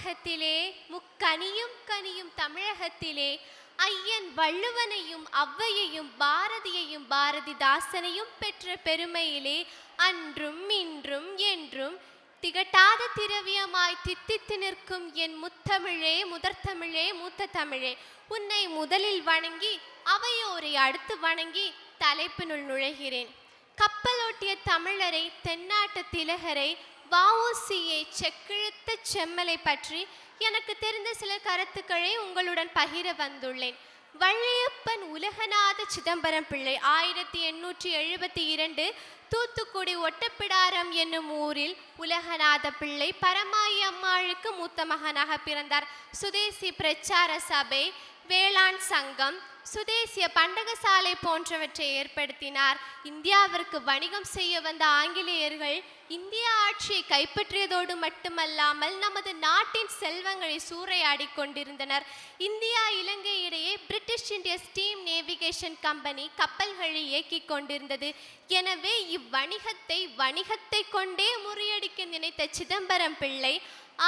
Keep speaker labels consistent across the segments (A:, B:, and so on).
A: தமிழகத்திலே முக்கனியும் கனியும் தமிழகத்திலே ஐயன் வள்ளுவனையும் ஔவையையும் பாரதியையும் பாரதிதாசனையும் பெற்ற பெருமையிலே அன்றும் இன்றும் என்றும் திகட்டாத திரவியமாய் தித்தித்து நிற்கும் என் முத்தமிழே முதற்தமிழே மூத்த தமிழே உன்னை முதலில் வணங்கி அவையோரை அடுத்து வணங்கி தலைப்பினுள் நுழைகிறேன். கப்பலோட்டிய தமிழரை தென்னாட்டு திலகரை வஉசியை செக்கிழுத்த செம்மலை பற்றி எனக்கு தெரிந்த சில கருத்துக்களை உங்களுடன் பகிர வந்துள்ளேன். வள்ளியப்பன் உலகநாத சிதம்பரம் பிள்ளை ஆயிரத்தி எண்ணூற்றி எழுபத்தி இரண்டு தூத்துக்குடி ஒட்டப்பிடாரம் என்னும் ஊரில் உலகநாத பிள்ளை பரமாயி அம்மாளுக்கு மூத்த மகனாக பிறந்தார். சுதேசி பிரச்சார சபை வேளாண் சங்கம் சுதேசிய பண்டகசாலை போன்றவற்றை ஏற்படுத்தினார். இந்தியாவிற்கு வணிகம் செய்ய வந்த ஆங்கிலேயர்கள் இந்திய ஆட்சியை கைப்பற்றியதோடு மட்டுமல்லாமல் நமது நாட்டின் செல்வங்களை சூறையாடி கொண்டிருந்தனர். இந்தியா இலங்கை இடையே பிரிட்டிஷ் இந்திய ஸ்டீம் நேவிகேஷன் கம்பெனி கப்பல்களை இயக்கிக் கொண்டிருந்தது. எனவே இவ்வணிகத்தை வணிகத்தை கொண்டே முறியடிக்க நினைத்த சிதம்பரம் பிள்ளை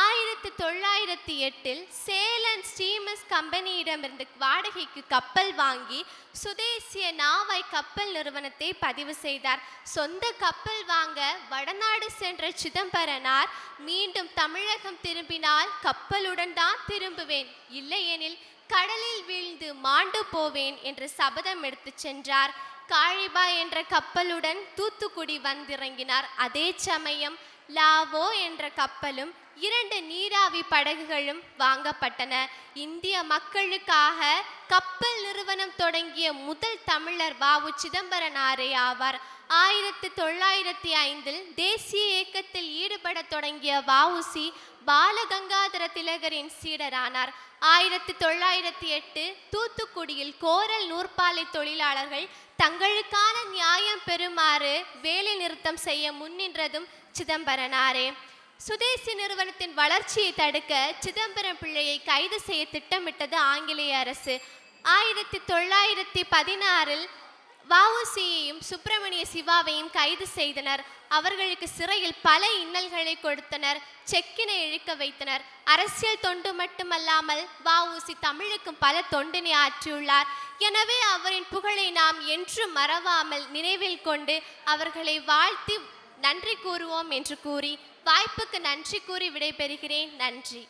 A: ஆயிரத்தி தொள்ளாயிரத்தி எட்டில் சேலன் ஸ்டீமஸ் கம்பெனியிடமிருந்து வாடகைக்கு கப்பல் வாங்கி சுதேசிய நாவாய் கப்பல் நிறுவனத்தை பதிவு செய்தார். சொந்த கப்பல் வாங்க வடநாடு சென்ற சிதம்பரனார் மீண்டும் தமிழகம் திரும்பினால் கப்பலுடன் தான் திரும்புவேன். இல்லையெனில் கடலில் வீழ்ந்து மாண்டு போவேன் என்று சபதம் எடுத்துச் சென்றார். காழிபா என்ற கப்பலுடன் தூத்துக்குடி வந்திறங்கினார். அதே சமயம் லாவோ என்ற கப்பலும் இரண்டு நீராவி படகுகளும் வாங்கப்பட்டன. இந்திய மக்களுக்காக கப்பல் நிறுவனம் தொடங்கிய முதல் தமிழர் வாவு சிதம்பரனாரே ஆவார். ஆயிரத்தி தொள்ளாயிரத்தி ஐந்தில் தேசிய இயக்கத்தில் ஈடுபட தொடங்கிய வஉசி பாலகங்காதர திலகரின் சீடரானார். ஆயிரத்தி தொள்ளாயிரத்தி எட்டு தூத்துக்குடியில் கோரல் நூற்பாலை தொழிலாளர்கள் தங்களுக்கான நியாயம் பெறுமாறு வேலை நிறுத்தம் செய்ய முன்னின்றதும் சிதம்பரனாரே. சுதேசி நிறுவனத்தின் வளர்ச்சியை தடுக்க சிதம்பரம் பிள்ளையை கைது செய்ய திட்டமிட்டது ஆங்கிலேய அரசு. ஆயிரத்தி தொள்ளாயிரத்தி பதினாறில் வஉசியையும் சுப்பிரமணிய சிவாவையும் கைது செய்தனர். அவர்களுக்கு சிறையில் பல இன்னல்களை கொடுத்தனர். செக்கினை இழுக்க வைத்தனர். அரசியல் தொண்டு மட்டுமல்லாமல் வஉசி தமிழுக்கும் பல தொண்டினை ஆற்றியுள்ளார். எனவே அவரின் புகழை நாம் என்றும் மறவாமல் நினைவில் கொண்டு அவர்களை வாழ்த்தி நன்றி கூறுவோம் என்று கூறி வாய்ப்புக்கு நன்றி கூறி விடைபெறுகிறேன். நன்றி.